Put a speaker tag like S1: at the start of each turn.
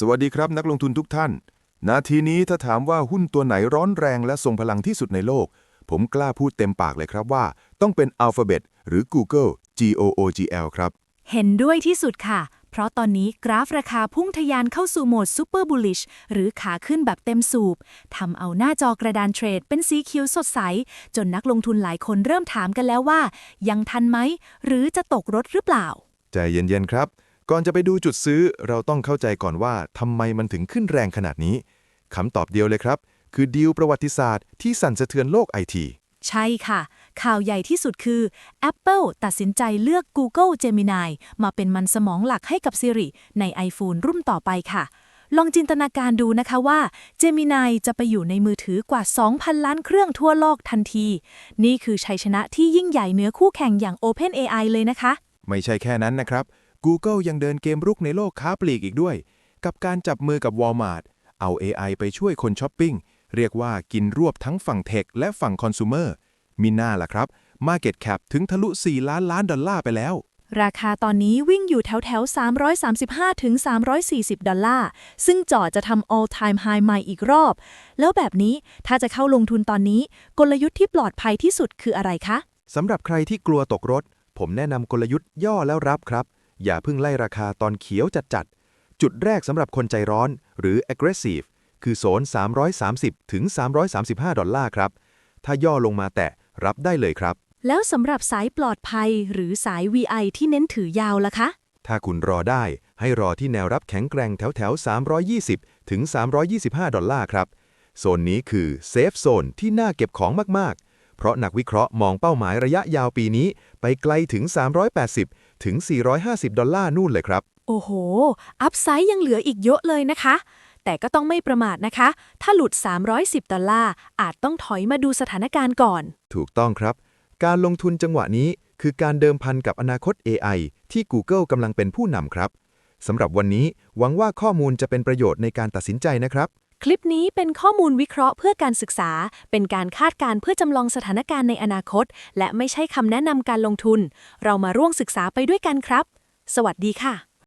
S1: สวัสดีครับนักลงทุนทุกท่าน นาทีนี้ถ้าถามว่าหุ้นตัวไหนร้อนแรงและทรงพลังที่สุดในโลก ผมกล้าพูดเต็มปากเลยครับว่า ต้องเป็น Alphabet หรือ Google G O O G L ครับ
S2: เห็นด้วยที่สุดค่ะ เพราะตอนนี้กราฟราคาพุ่งทะยานเข้าสู่โหมดซูเปอร์บูลลิชหรือขาขึ้นแบบเต็มสูบทำเอาหน้าจอกระดานเทรดเป็นสีเขียวสดใส จนนักลงทุนหลายคนเริ่มถามกันแล้วว่า ยังทันไหม หรือจะตกรถหรือเปล่า
S1: ใจเย็นๆครับ ก่อนจะไปดูจุดซื้อเราต้องเข้าใจก่อนว่าทำไมมันถึงขึ้นแรงขนาดนี้คำตอบเดียวเลยครับ คือดีลประวัติศาสตร์ที่สั่นสะเทือนโลกไอที
S2: ใช่ค่ะ ข่าวใหญ่ที่สุดคือ Apple ตัดสินใจเลือก Google Gemini มาเป็นมันสมองหลักให้กับ Siri ใน iPhone รุ่นต่อไปค่ะ ลองจินตนาการดูนะคะว่า Gemini จะไปอยู่ในมือถือกว่า 2,000 ล้านเครื่องทั่วโลกทันที นี่คือชัยชนะที่ยิ่งใหญ่เหนือคู่แข่งอย่าง OpenAI เลยนะคะ
S1: ไม่ใช่แค่นั้นนะครับ Google ยังเดินเกมรุกในโลกค้าปลีกอีกด้วย กับการจับมือกับ Walmart เอา AI ไปช่วยคนช้อปปิ้ง เรียกว่ากินรวบทั้งฝั่งเทคและฝั่งคอน sumer มีหน้าล่ะครับ Market Cap ถึงทะลุ 4 ล้านล้านดอลลาร์ไปแล้ว
S2: ราคาตอนนี้วิ่งอยู่แถวแถวๆ335 ถึง 340 ดอลลาร์ ซึ่งจ่อจะทำ all time high ใหม่อีกรอบ แล้วแบบนี้ถ้าจะเข้าลงทุนตอนนี้ กลยุทธ์ที่ปลอดภัยที่สุดคืออะไรคะ
S1: สำหรับใครที่กลัวตกรถ ผมแนะนำกลยุทธ์ย่อแล้วรับครับ อย่าเพิ่งไล่ราคาตอนเขียวจัดๆ จุดแรกสำหรับคนใจร้อนหรือ aggressive คือโซน 330 ถึง 335 ดอลลาร์ครับ ถ้าย่อลงมาแตะรับได้เลยครับ
S2: แล้วสำหรับสายปลอดภัยหรือสาย VI ที่เน้นถือยาวล่ะคะ
S1: ถ้าคุณรอได้ให้รอที่แนวรับแข็งแกร่งแถวแถวๆ320 ถึง 325 ดอลลาร์ครับ โซนนี้คือเซฟโซนที่น่าเก็บของมากๆ เพราะนักวิเคราะห์มองเป้าหมายระยะยาวปีนี้ ไปไกลถึง 380 ถึง 450 ดอลลาร์นู่นเลยครับ
S2: โอ้โห อัพไซด์ยังเหลืออีกเยอะเลยนะคะ แต่ก็ต้องไม่ประมาทนะคะ ถ้าหลุด 310 ดอลลาร์ อาจต้องถอยมาดูสถานการณ์ก่อน
S1: ถูกต้องครับ การลงทุนจังหวะนี้คือการเดิมพันกับอนาคต AI ที่ Google กำลังเป็นผู้นำครับสำหรับวันนี้หวังว่าข้อมูลจะเป็นประโยชน์ในการตัดสินใจนะครับ
S2: คลิปนี้เป็นข้อมูลวิเคราะห์เพื่อการศึกษา เป็นการคาดการณ์เพื่อจำลองสถานการณ์ในอนาคต และไม่ใช่คำแนะนำการลงทุน เรามาร่วมศึกษาไปด้วยกันครับ สวัสดีค่ะ